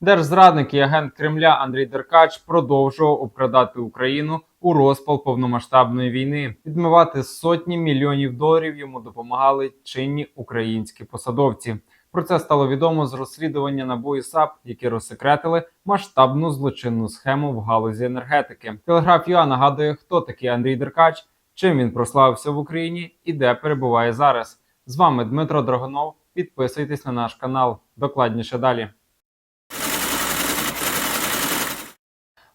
Держзрадник і агент Кремля Андрій Деркач продовжував обкрадати Україну у розпал повномасштабної війни. Відмивати сотні мільйонів доларів йому допомагали чинні українські посадовці. Про це стало відомо з розслідування НАБУ і САП, які розсекретили масштабну злочинну схему в галузі енергетики. Телеграф ЮА нагадує, хто такий Андрій Деркач, чим він прославився в Україні і де перебуває зараз. З вами Дмитро Драгонов. Підписуйтесь на наш канал. Докладніше далі.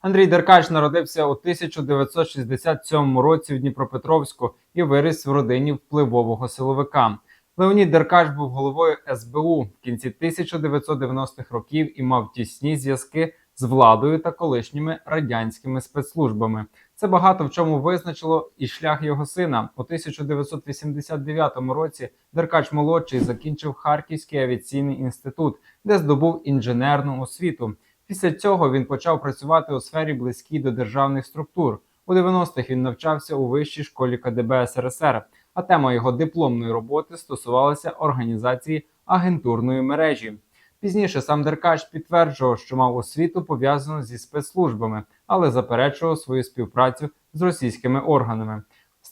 Андрій Деркач народився у 1967 році в Дніпропетровську і виріс в родині впливового силовика. Леонід Деркач був головою СБУ в кінці 1990-х років і мав тісні зв'язки з владою та колишніми радянськими спецслужбами. Це багато в чому визначило і шлях його сина. У 1989 році Деркач молодший закінчив Харківський авіаційний інститут, де здобув інженерну освіту. Після цього він почав працювати у сфері близькій до державних структур. У 90-х він навчався у вищій школі КДБ СРСР, а тема його дипломної роботи стосувалася організації агентурної мережі. Пізніше сам Деркач підтверджував, що мав освіту пов'язану зі спецслужбами, але заперечував свою співпрацю з російськими органами.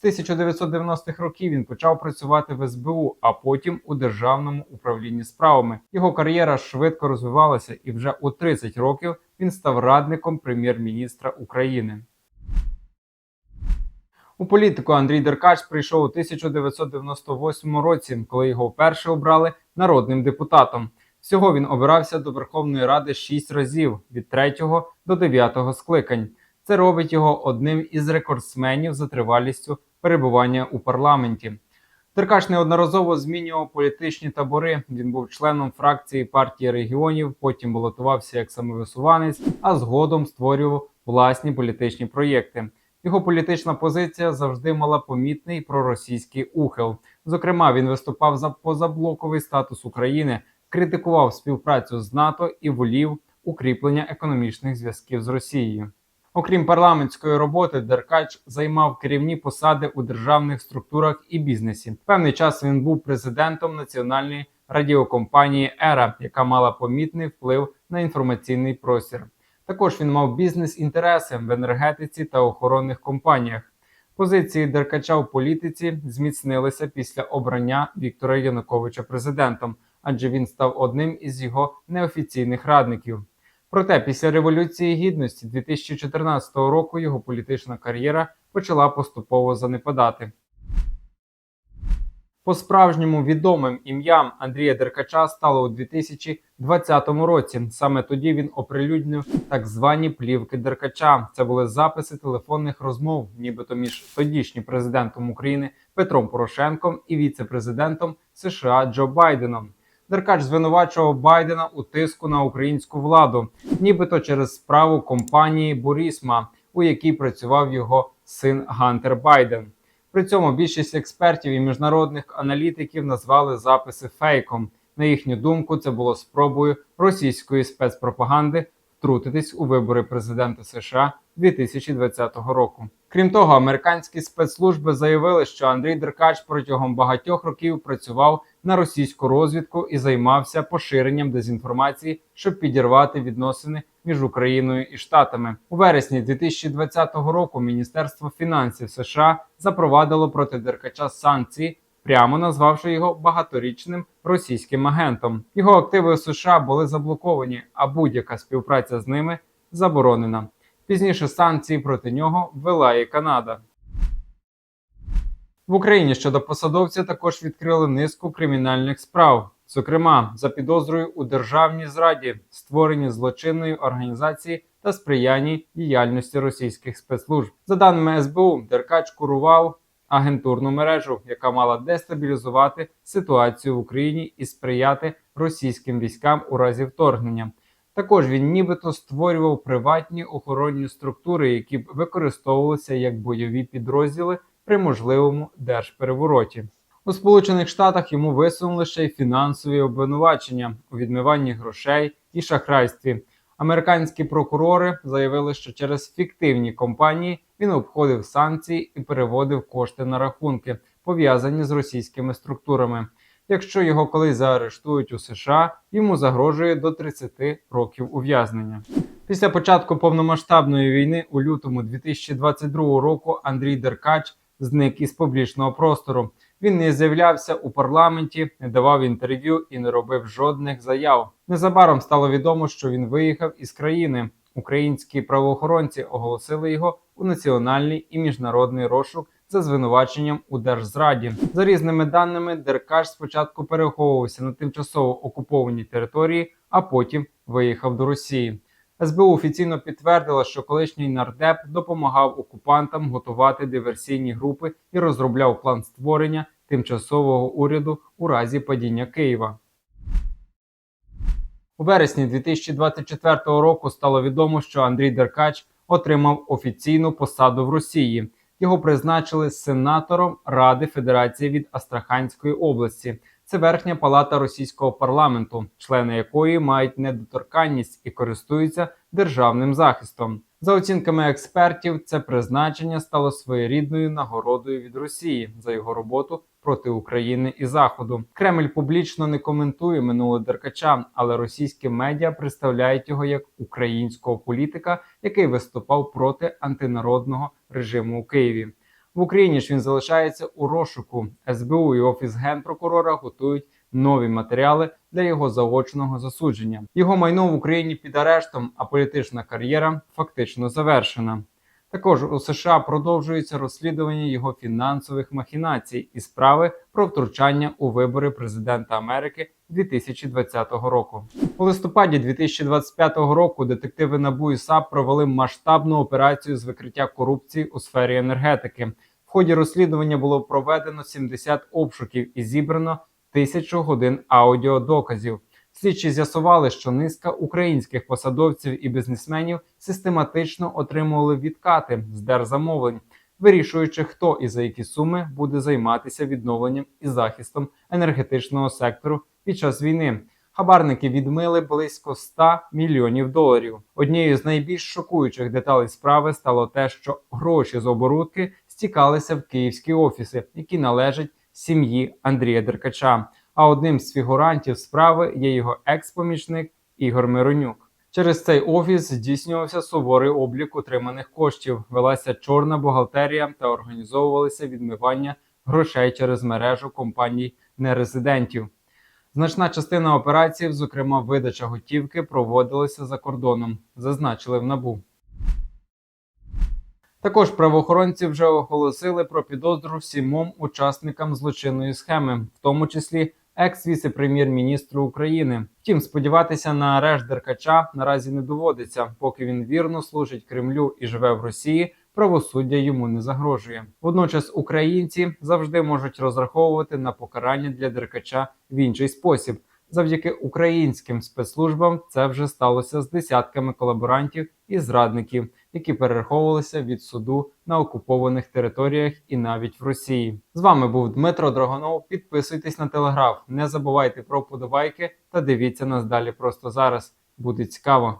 З 1990-х років він почав працювати в СБУ, а потім у державному управлінні справами. Його кар'єра швидко розвивалася, і вже у 30 років він став радником прем'єр-міністра України. У політику Андрій Деркач прийшов у 1998 році, коли його вперше обрали народним депутатом. Всього він обирався до Верховної Ради 6 разів від 3 до 9 скликань. Це робить його одним із рекордсменів за тривалістю перебування у парламенті. Деркач неодноразово змінював політичні табори. Він був членом фракції партії регіонів, потім балотувався як самовисуванець, а згодом створював власні політичні проєкти. Його політична позиція завжди мала помітний проросійський ухил. Зокрема, він виступав за позаблоковий статус України, критикував співпрацю з НАТО і волів укріплення економічних зв'язків з Росією. Окрім парламентської роботи, Деркач займав керівні посади у державних структурах і бізнесі. Певний час він був президентом національної радіокомпанії Ера, яка мала помітний вплив на інформаційний простір. Також він мав бізнес-інтереси в енергетиці та охоронних компаніях. Позиції Деркача в політиці зміцнилися після обрання Віктора Януковича президентом, адже він став одним із його неофіційних радників. Проте після Революції Гідності 2014 року його політична кар'єра почала поступово занепадати. По справжньому відомим ім'ям Андрія Деркача стало у 2020 році. Саме тоді він оприлюднив так звані плівки Деркача. Це були записи телефонних розмов, нібито між тодішнім президентом України Петром Порошенком і віце-президентом США Джо Байденом. Деркач звинувачував Байдена у тиску на українську владу, нібито через справу компанії Бурісма, у якій працював його син Гантер Байден. При цьому більшість експертів і міжнародних аналітиків назвали записи фейком. На їхню думку, це було спробою російської спецпропаганди втрутитись у вибори президента США 2020 року. Крім того, американські спецслужби заявили, що Андрій Деркач протягом багатьох років працював на російську розвідку і займався поширенням дезінформації, щоб підірвати відносини між Україною і Штатами. У вересні 2020 року Міністерство фінансів США запровадило проти Деркача санкції, прямо назвавши його багаторічним російським агентом. Його активи у США були заблоковані, а будь-яка співпраця з ними заборонена. Пізніше санкції проти нього ввела і Канада. В Україні щодо посадовця також відкрили низку кримінальних справ, зокрема за підозрою у державній зраді, створенні злочинної організації та сприянні діяльності російських спецслужб. За даними СБУ, Деркач курував агентурну мережу, яка мала дестабілізувати ситуацію в Україні і сприяти російським військам у разі вторгнення. Також він нібито створював приватні охоронні структури, які б використовувалися як бойові підрозділи при можливому держперевороті. У Сполучених Штатах йому висунули ще й фінансові обвинувачення у відмиванні грошей і шахрайстві. Американські прокурори заявили, що через фіктивні компанії він обходив санкції і переводив кошти на рахунки, пов'язані з російськими структурами. Якщо його колись заарештують у США, йому загрожує до 30 років ув'язнення. Після початку повномасштабної війни у лютому 2022 року Андрій Деркач зник із публічного простору. Він не з'являвся у парламенті, не давав інтерв'ю і не робив жодних заяв. Незабаром стало відомо, що він виїхав із країни. Українські правоохоронці оголосили його у національний і міжнародний розшук за звинуваченням у держзраді. За різними даними, Деркаш спочатку переховувався на тимчасово окупованій території, а потім виїхав до Росії. СБУ офіційно підтвердила, що колишній нардеп допомагав окупантам готувати диверсійні групи і розробляв план створення тимчасового уряду у разі падіння Києва. У вересні 2024 року стало відомо, що Андрій Деркач отримав офіційну посаду в Росії. Його призначили сенатором Ради Федерації від Астраханської області. Це верхня палата російського парламенту, члени якої мають недоторканність і користуються державним захистом. За оцінками експертів, це призначення стало своєрідною нагородою від Росії за його роботу проти України і Заходу. Кремль публічно не коментує минуле Деркача, але російські медіа представляють його як українського політика, який виступав проти антинародного режиму у Києві. В Україні ж він залишається у розшуку. СБУ і офіс генпрокурора готують нові матеріали для його заочного засудження. Його майно в Україні під арештом, а політична кар'єра фактично завершена. Також у США продовжується розслідування його фінансових махінацій і справи про втручання у вибори президента Америки 2020 року. У листопаді 2025 року детективи НАБУ і САП провели масштабну операцію з викриття корупції у сфері енергетики. В ході розслідування було проведено 70 обшуків і зібрано тисячу годин аудіодоказів. Слідчі з'ясували, що низка українських посадовців і бізнесменів систематично отримували відкати з держзамовлень, вирішуючи, хто і за які суми буде займатися відновленням і захистом енергетичного сектору під час війни. Хабарники відмили близько 100 мільйонів доларів. Однією з найбільш шокуючих деталей справи стало те, що гроші з оборудки стікалися в київські офіси, які належать сім'ї Андрія Деркача. А одним з фігурантів справи є його екс-помічник Ігор Миронюк. Через цей офіс здійснювався суворий облік отриманих коштів, велася чорна бухгалтерія та організовувалися відмивання грошей через мережу компаній нерезидентів. Значна частина операцій, зокрема видача готівки, проводилася за кордоном, зазначили в набу. Також правоохоронці вже оголосили про підозру сімом учасникам злочинної схеми, в тому числі екс-віце-прем'єр-міністру України. Втім, сподіватися на арешт Деркача наразі не доводиться, поки він вірно служить Кремлю і живе в Росії. Правосуддя йому не загрожує. Водночас українці завжди можуть розраховувати на покарання для Деркача в інший спосіб. Завдяки українським спецслужбам це вже сталося з десятками колаборантів і зрадників, які перераховувалися від суду на окупованих територіях і навіть в Росії. З вами був Дмитро Драгонов. Підписуйтесь на телеграф, не забувайте про подобайки та дивіться нас далі просто зараз. Буде цікаво.